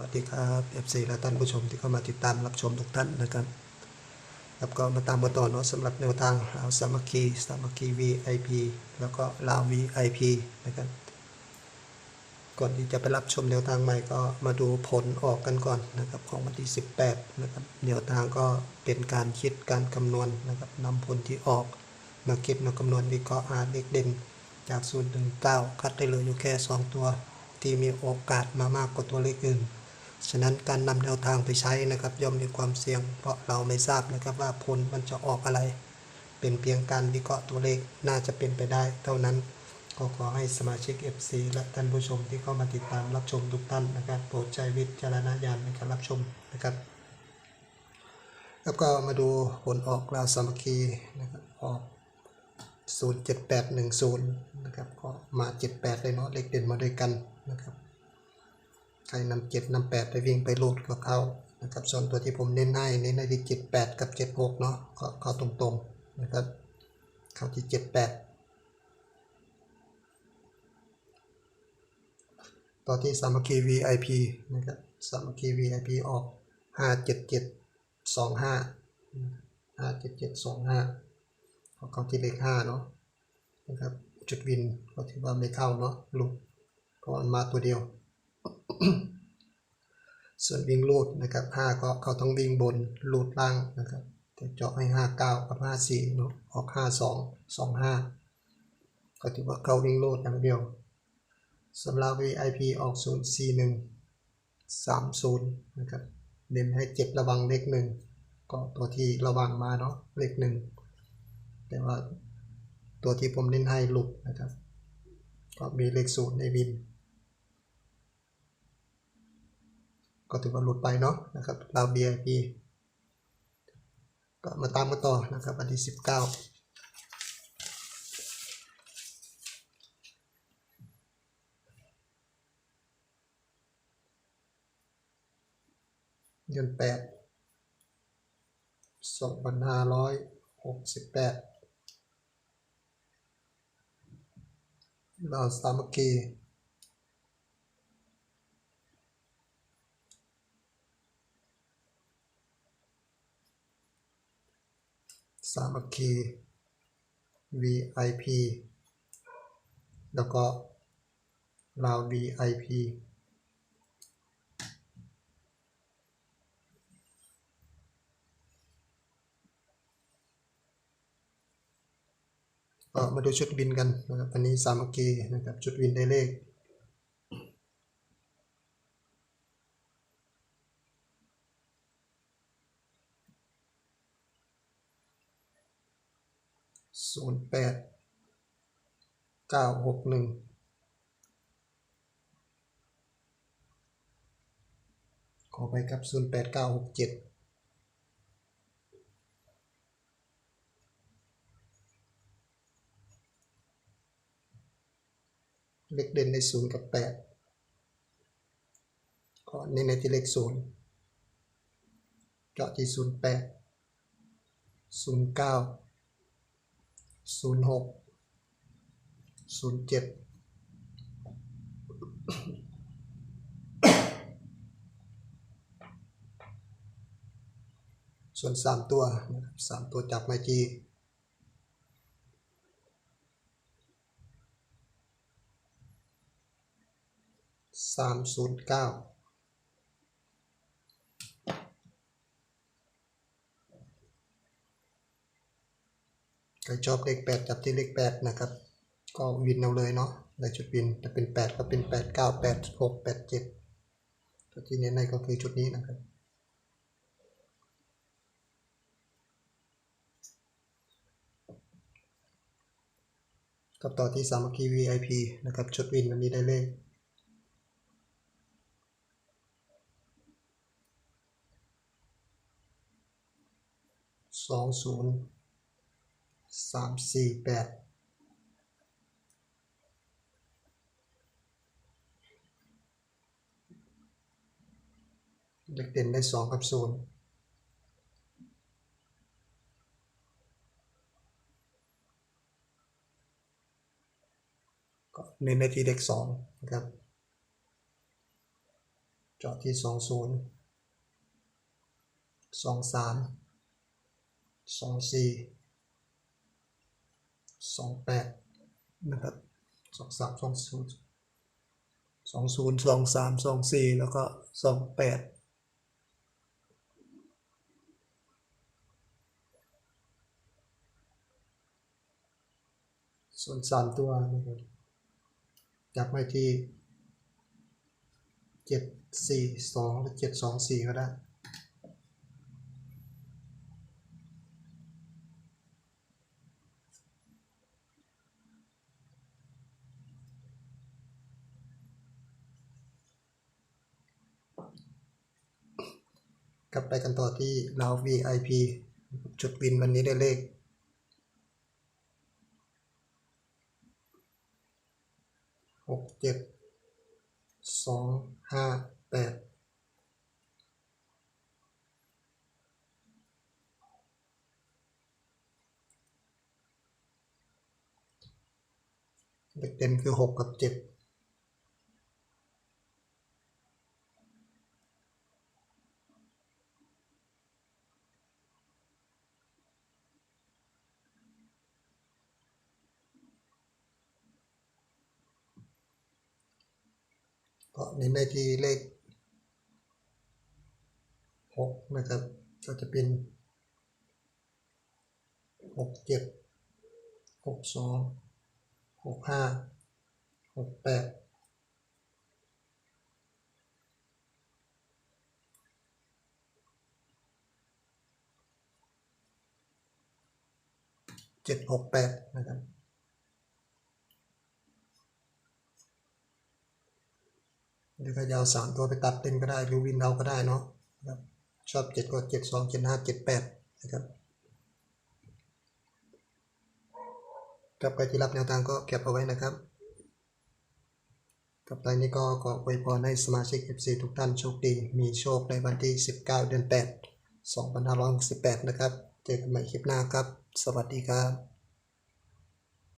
วัสดีครับ FC และท่านผู้ชมที่เข้ามาติดตามรับชมทุกท่านนะครับครับก็มาตามกันต่อเนาะสำหรับแนวทางลาวสามัคคีสามัคคี VIP แล้วก็ลาว VIP นะครับก่อนที่จะไปรับชมแนวทางใหม่ก็มาดูผลออกกันก่อนนะครับของวันที่ 18นะครับแนวทางก็เป็นการคิดการคำนวณนะครับนำผลที่ออกมาคิดมาคำนวณวิเคราะห์หาเลขเด่นจาก0ถึง9คัดได้เลยอยู่แค่ 2 ตัวที่มีโอกาสมามากกว่าตัวเลขอื่น ฉะนั้นการนำแนวทางไปใช้นะครับ ย่อมมีความเสี่ยง เพราะเราไม่ทราบนะครับว่าผลมันจะออกอะไร เป็นเพียงการวิเคราะห์ตัวเลขน่าจะเป็นไปได้ เท่านั้นก็ขอให้สมาชิก FC และท่านผู้ชมที่เข้ามาติดตามรับชมทุกท่านนะครับโปรดใช้วิจารณญาณในการรับชมนะครับ แล้วก็มาดูผลออกราวสามัคคีนะครับออก 07810 นะครับก็มา 78เลยเนาะเลขเด่นมาด้วยกัน รับใครนำเจ็ดนำแปดไปวิ่งไปรูดก็เขานะครับส่วนตัวที่ผมเน้นให้เน้นในที่เจ็ดแปดกับเจ็ดหกเนาะก็เข้าตรงๆนะครับเข้าที่เจ็ดแปดต่อที่สามัคคี VIP นะครับสามัคคี VIP ออกห้าเจ็ดเจ็ดสองห้าห้าเจ็ดเจ็ดสองห้าเข้าที่เลขห้าเนาะนะครับจุดวินก็ถือว่าไม่เข้าเนาะลุกเพราะมันมาตัวเดียว ส่วนวิ่งลูดนะครับ5ก็เขาต้องวิ่งบนลูดล่างนะครับแต่เจาะให้ 59 กับ 54เนาะออก 52 25 ก็ถือว่าเขาวิ่งลูดอย่างเดียวสำหรับ VIP ออก 041 30นะครับเน้นให้7ระวังเลขหนึ่งก็ตัวที่ระวังมาเนาะเลขหนึ่งแต่ว่าตัวที่ผมเน้นให้หลุดนะครับ ก็มีเลขศูนย์ในบิน ก็ถือว่าหลุดไปเนาะนะครับเรา VIP ก็มาตามกันต่อนะครับวันที่สิบเก้าเดือนแปดสองพันห้าร้อยหกสิบแปดเราสามัคคี สามัคคี VIP แล้วก็ลาว VIP ก็มาดูชุดวินกันนะครับอันนี้สามัคคีนะครับชุดวินได้เลข ศูนย์แปดเก้าหกหนึ่งขอไปครับศูนย์แปดเก้าหกเจ็ดเลขเด่นในศูนย์กับแปดก็เน้นในที่เลขศูนย์เจาะที่ศูนย์แปดศูนย์เก้า ศูนย์หกศูนย์เจ็ดส่วนสามตัวสามตัวจับไมจีสามศูนย์เก้า ใครชอบเลขแปดจับที่เลขแปดนะครับ ก็วินเอาเลยเนาะในชุดวินจะเป็นแปดก็เป็นแปดเก้าแปดหกแปดเจ็ดตัวที่เน้นในก็คือชุดนี้นะครับกับต่อที่สามัคคี VIP นะครับชุดวินวันนี้ได้เลขสองศูนย์ สามสี่แปดเด็กเด่นได้สองกับศูนย์ก็เน้นในทีเด็กสองนะครับ เจาะที่สองศูนย์สองสามสองสี่ สองแปดนะครับสองสามสองศูนย์สองศูนย์สองสามสองสี่แล้วก็สองแปดส่วนสามตัวนะครับจับไว้ที่เจ็ดสี่สองหรือเจ็ดสองสี่ก็ได้ กลับไปกันต่อที่เรา VIP จุดวินวันนี้ได้เลข หกเจ็ด สอง ห้า แปดเลขเต็มคือหกกับเจ็ด ก็เน้นได้ที่เลขหกนะครับ ก็จะเป็นหกเจ็ดหกสองหกห้าหกแปดเจ็ดหกแปดนะครับ หรือก็ยาวสามตัวไปตัดเล่นก็ได้หรือวินเอาก็ได้เนาะครับชอบเจ็ดก็เจ็ดสองเจ็ดห้าเจ็ดแปดนะครับกับใครที่รับแนวทางก็เก็บเอาไว้นะครับกับรานี้ก็ขออวยพรให้สมาชิก FC ทุกท่านโชคดี มีโชคในวันที่ 19 เดือน 8 2568 นะครับ เจอกันใหม่คลิปหน้าครับ สวัสดีครับ